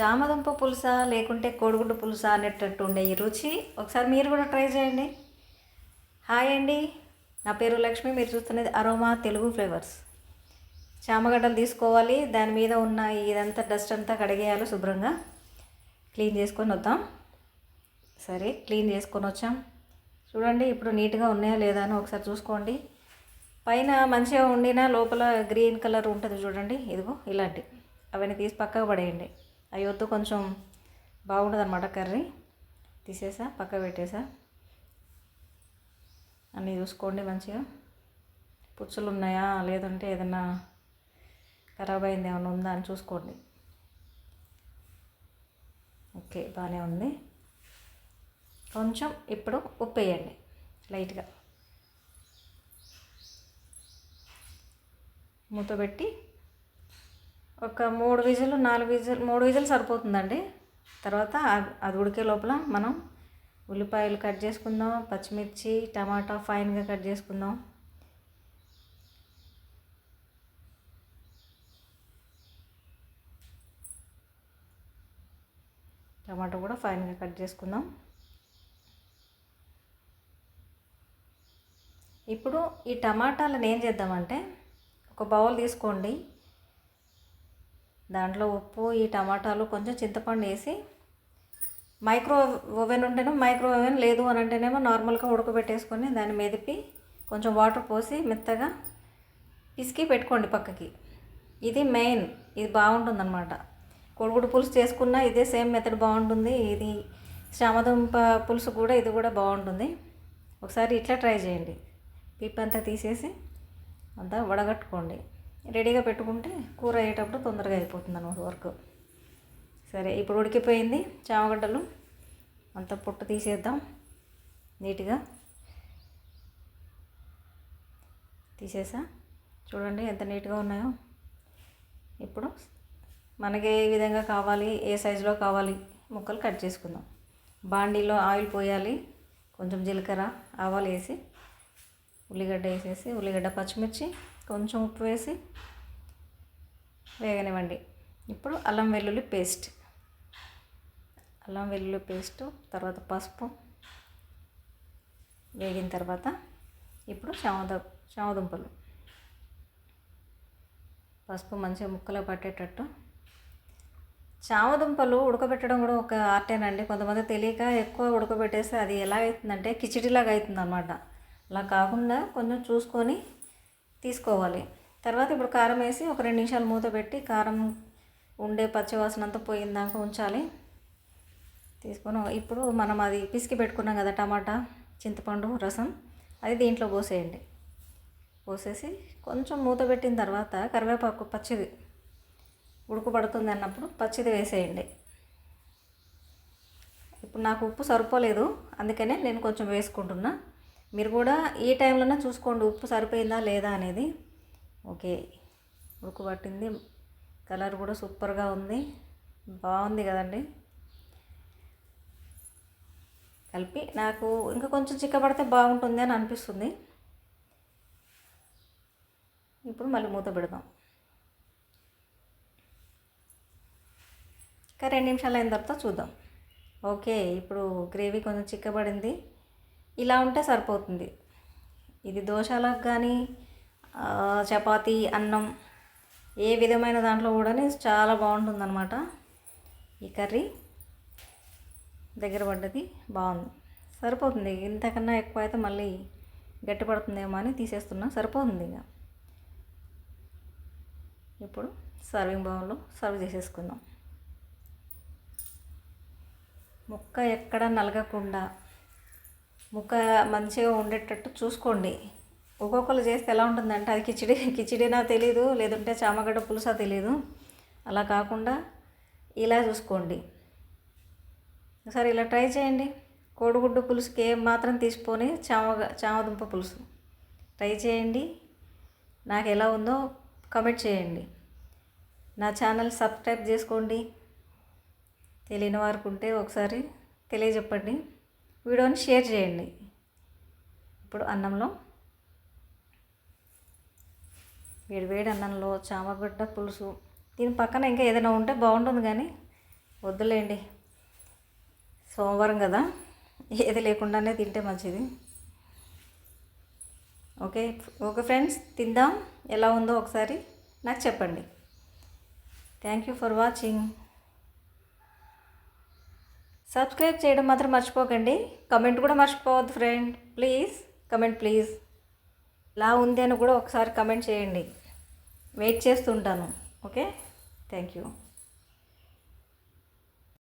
చామదుంప పులుస లేకుంటే కోడిగుడ్డు పులుస అనేటట్టు ఉండే ఈ రుచి? ఒకసారి మీరు కూడా ట్రై చేయండి. హాయ్ అండి. నా పేరు లక్ష్మి. మీరు చూస్తున్నది అరోమా తెలుగు ఫ్లేవర్స్. చామగడ్డలు తీసుకోవాలి. దాని మీద ఉన్న ఇదంతా డస్ట్ అంతా కడిగేయాలి శుభ్రంగా. క్లీన్ చేసుకొని వద్దాం. సరే క్లీన్ చేసుకొని వచ్చాం. చూడండి ఇప్పుడు నీట్గా ఉన్నాయా లేదా అని ఒకసారి చూసుకోండి. పైన మంచిగా ఉండిన లోపల గ్రీన్ కలర్ ఉంటుంది చూడండి. ఇదిగో ఇలాంటి. అవన్నీ తీసి పక్కకు పడేయండి. అవి వద్దు కొంచెం బాగుంటుంది అనమాట కర్రీ. తీసేసా పక్క పెట్టేసా. అన్నీ చూసుకోండి మంచిగా. పుచ్చులు ఉన్నాయా లేదంటే ఏదన్నా ఖరాబ్ అయింది ఏమైనా ఉందా అని చూసుకోండి. ఓకే బాగానే ఉంది. కొంచెం ఇప్పుడు ఉప్పు వేయండి లైట్గా. మూత పెట్టి ఒక మూడు విజులు నాలుగు విజులు మూడు విజులు సరిపోతుందండి. తర్వాత అది- అది ఉడికే లోపల మనం ఉల్లిపాయలు కట్ చేసుకుందాం పచ్చిమిర్చి టమాటా ఫైన్గా కట్ చేసుకుందాం. టమాటా కూడా ఫైన్గా కట్ చేసుకుందాం. ఇప్పుడు ఈ టమాటాలను ఏం చేద్దామంటే ఒక బౌల్ తీసుకోండి. దాంట్లో ఉప్పు ఈ టమాటాలు కొంచెం చింతపండు వేసి మైక్రో ఓవెన్ ఉంటేనే మైక్రో ఓవెన్ లేదు అని అంటేనేమో నార్మల్గా ఉడకబెట్టేసుకొని దాన్ని మెదిపి కొంచెం వాటర్ పోసి మెత్తగా పిసికి పెట్టుకోండి పక్కకి. ఇది మెయిన్ ఇది బాగుంటుంది అనమాట కొడుగుడు పులుసు చేసుకున్నా ఇదే సేమ్ మెథడ్ బాగుంటుంది. ఇది చామదుంప పులుసు కూడా ఇది కూడా బాగుంటుంది. ఒకసారి ఇట్లా ట్రై చేయండి. పిప్పంతా తీసేసి అంతా వడగట్టుకోండి. రెడీగా పెట్టుకుంటే కూర అయ్యేటప్పుడు తొందరగా అయిపోతుంది అన్నమాట వర్క్. సరే ఇప్పుడు ఉడికిపోయింది చామగడ్డలు. అంత పొట్టు తీసేద్దాం. నీట్గా. తీసేసా. చూడండి ఎంత నీట్గా ఉన్నాయో. ఇప్పుడు మనకి ఏ విధంగా కావాలి ఏ సైజులో కావాలి ముక్కలు కట్ చేసుకుందాం. బాండీలో ఆయిల్ పోయాలి కొంచెం జీలకర్ర ఆవాలు వేసి ఉల్లిగడ్డ వేసేసి ఉల్లిగడ్డ పచ్చిమిర్చి కొంచెం ఉప్పు వేసి వేగనివ్వండి. ఇప్పుడు అల్లం వెల్లుల్లి పేస్ట్. అల్లం వెల్లుల్లి పేస్ట్ తర్వాత పసుపు వేగిన తర్వాత ఇప్పుడు చామద చామదుంపలు పసుపు మంచిగా ముక్కలో పట్టేటట్టు. చామదుంపలు ఉడకబెట్టడం కూడా ఒక ఆర్టేనండి. కొంతమంది తెలియక ఎక్కువ ఉడకబెట్టేస్తే అది ఎలా అవుతుందంటే కిచిడిలాగా అవుతుంది అన్నమాట అలా కాకుండా కొంచెం చూసుకొని తీసుకోవాలి. తర్వాత ఇప్పుడు కారం వేసి ఒక రెండు నిమిషాలు మూత పెట్టి కారం ఉండే పచ్చివాసన అంతా పోయిన దాకా ఉంచాలి. తీసుకొని ఇప్పుడు మనం అది పిసికి పెట్టుకున్నాం కదా టమాటా చింతపండు రసం అది దీంట్లో పోసేయండి. పోసేసి కొంచెం మూత పెట్టిన తర్వాత కరివేపాకు పచ్చిది ఉడుకుపడుతుంది అన్నప్పుడు పచ్చిది వేసేయండి. ఇప్పుడు నాకు ఉప్పు సరిపోలేదు అందుకనే నేను కొంచెం వేసుకుంటున్నా. మీరు కూడా ఈ టైంలోనే చూసుకోండి ఉప్పు సరిపోయిందా లేదా అనేది. ఓకే ఉడకబట్టింది కలర్ కూడా సూపర్గా ఉంది బాగుంది కదండి. కలిపి నాకు ఇంకా కొంచెం చిక్కబడితే బాగుంటుంది అని అనిపిస్తుంది. ఇప్పుడు మళ్ళీ మూత పెడదాం. ఇంకా రెండు నిమిషాలు అయిన తర్వాత చూద్దాం. ఓకే ఇప్పుడు గ్రేవీ కొంచెం చిక్కబడింది. ఇలా ఉంటే సరిపోతుంది. ఇది దోశలకు కానీ చపాతి చపాతీ అన్నం ఏ విధమైన దాంట్లో కూడా చాలా బాగుంటుంది అనమాట ఈ కర్రీ దగ్గర పడ్డది బాగుంది. సరిపోతుంది. ఇంతకన్నా ఎక్కువ అయితే మళ్ళీ గట్టి పడుతుందేమో అని తీసేస్తున్నా. సరిపోతుంది ఇక. ఇప్పుడు సర్వింగ్ బౌల్లో సర్వ్ చేసేసుకుందాం. ముక్క ఎక్కడ నలగకుండా ముక్క మంచిగా ఉండేటట్టు చూసుకోండి. ఒక్కొక్కరు చేస్తే ఎలా ఉంటుందంటే అది కిచిడి కిచిడినా తెలీదు లేదంటే చామగడ్డ పులుసా తెలీదు. అలా కాకుండా ఇలా చూసుకోండి. ఒకసారి ఇలా ట్రై చేయండి. కోడిగుడ్డు పులుసుకి ఏం మాత్రం తీసుకొని చామ చామదుంప పులుసు. ట్రై చేయండి. నాకు ఎలా ఉందో కమెంట్ చేయండి. నా ఛానల్ సబ్స్క్రైబ్ చేసుకోండి. తెలియని వారికి ఉంటే ఒకసారి తెలియజెప్పండి. వీడియోని షేర్ చేయండి. ఇప్పుడు అన్నంలో వేడి వేడి అన్నంలో చామగడ్డ పులుసు. దీని పక్కన ఇంకా ఏదైనా ఉంటే బాగుంటుంది కానీ వద్దులేండి. సోమవారం కదా ఏది లేకుండానే తింటే మంచిది. ఓకే ఓకే ఫ్రెండ్స్ తిందాం. ఎలా ఉందో ఒకసారి నాకు చెప్పండి. Thank you for watching. Subscribe చేయడం మాత్రం మర్చిపోకండి. కమెంట్ కూడా మర్చిపోవద్దు ఫ్రెండ్ ప్లీజ్ కమెంట్ ప్లీజ్ ఇలా ఉంది అని కూడా ఒకసారి కమెంట్ చేయండి. వెయిట్ చేస్తుంటాను. Okay thank you